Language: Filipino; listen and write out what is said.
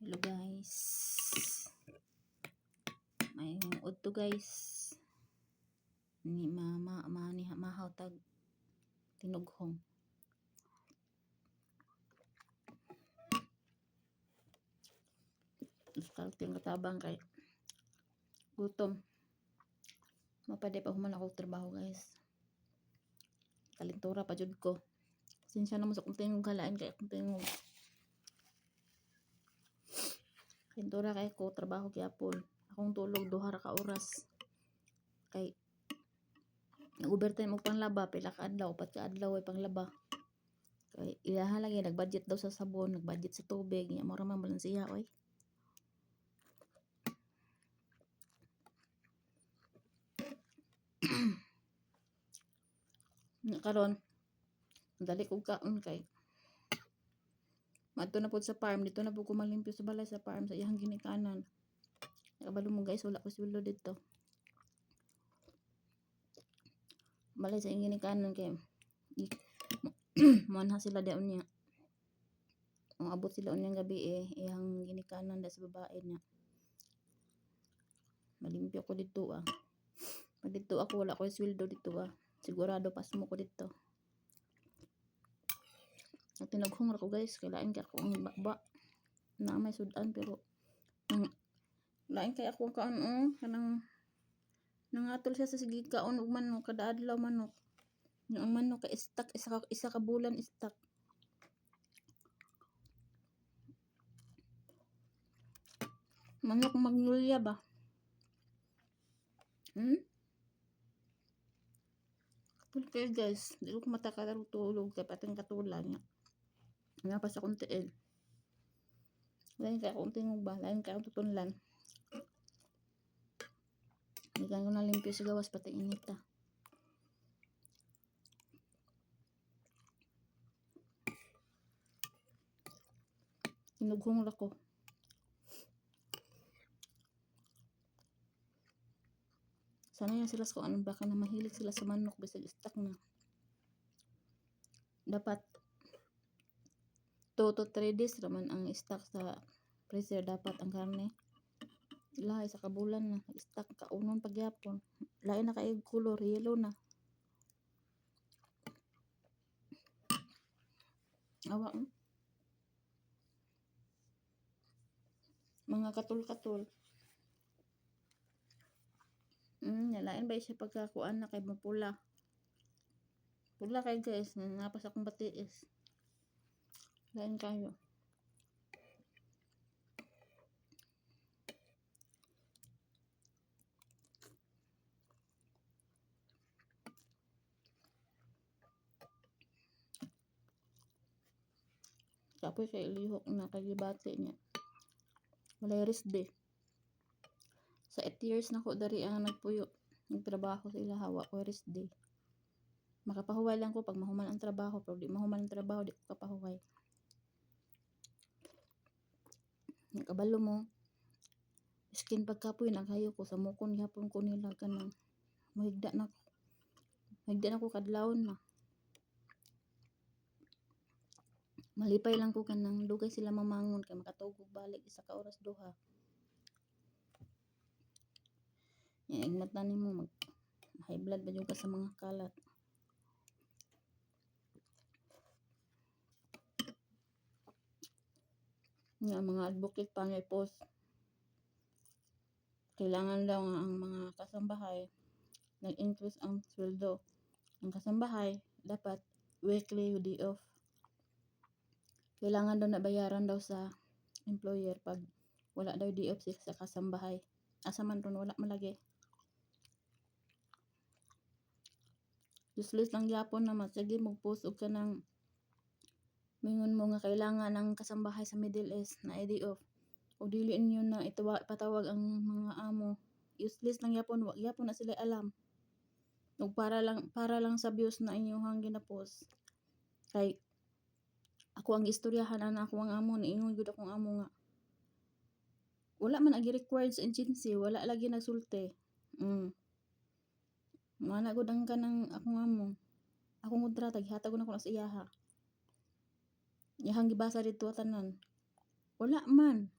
Hello guys. May udto guys. Ni mama mani mahaw tag tinughong. Kalting katabang kay gutom. Mapade pa human ako trabaho guys. Kalintura pa jud ko. Sinsya na mo sa kung tingog halaan kay kung tingog. Kalintura kay ko trabaho gyapon. Akong tulog duha ra ka oras. Kay nag-overtime og panglaba pila ka adlaw, upat ka adlaw ay panglaba. Kay ilaha lagi nag-budget daw sa sabon, nag-budget sa tubig, nya mo ra man balansiya oy. Karon dali kog kaon kay Madto na pud sa farm, dito na pud ko malimpyo sa balay sa farm sa iyang ginikanan. Nakabalo mo guys, wala ko sweldo dito. Balay sa iyang ginikanan kay Muanha sila daon niya. Ang abot sila unyang gabi eh, iyang ginikanan da sa babae niya. Malimpyo ko dito ah. Pag dito ako, wala ko sweldo dito ah. Sigurado pasmo ko dito. Tinaghong ra ko guys, kay lain kay ako ang bakba. Na may sudan pero ang lain kay ako ang kaon oh, kanang nangatol siya sa sige kaon ug manok kada adlaw manok. Ang manok kay stock isa ka isa ka bulan stock. Manok magnolia ba? Hmm? Okay guys, di ko matakarang tulog kay patang katulan nga. Nga pa sa kuntiin. Lain kaya kung tingog ba, lain kaya tutunlan. Ka ko nalimpyo sa gawas pati inita. Inughong ko. Sana yan sila kung anong baka na mahilig sila sa manok bisag stock na. Dapat 2 to 3 days raman ang stock sa freezer dapat ang karne. Lahi sa kabulan na stock kaunon pagyapon. Lain na kay color yellow na. Awa hmm? Mga katul-katul. Mm, nalain ba siya pagkakuan na kay mapula. Pula kay guys, napas akong batiis. Lain kayo. Tapos kay ilihok na kagibati niya. Rest day. Sa 8 years na ko dari ang nagpuyo. Nagtrabaho sa ilahawa ko rest day. Makapahuway lang ko pag mahuman ang trabaho. Pero di mahuman ang trabaho, di ko kapahuway. Nakabalo mo. Skin pagkapoy, naghayo ko sa mukon gapon ko nila kanang mahigda na ko. Mahigda na ko kadlawon na. Malipay lang ko kanang dugay sila mamangon kay makatugog balik isa ka oras duha. Yan, igmata mo mag high blood ba ka sa mga kalat. Nga mga advocate pa may post. Kailangan daw nga ang mga kasambahay nag-increase ang sweldo. Ang kasambahay dapat weekly day off. Kailangan daw nabayaran daw sa employer pag wala daw day off sa kasambahay. Asa man ron wala malagi. Useless lang yapon na sige mag-post og kanang mingon mo nga kailangan ng kasambahay sa Middle East na day off. O dili inyo na itawa, patawag ang mga amo. Useless lang yapon, wag yapon na sila alam. Ug para lang para lang sa views na inyong gina-post. Kay ako ang istoryahan ana ako ang amo niingon gud akong amo nga wala man agi required sa agency wala lagi nagsulti mm mana gud ang kanang akong amo akong kontrata gihatag ko na ko sa iyaha iyahang gibasa dito tanan. Wala man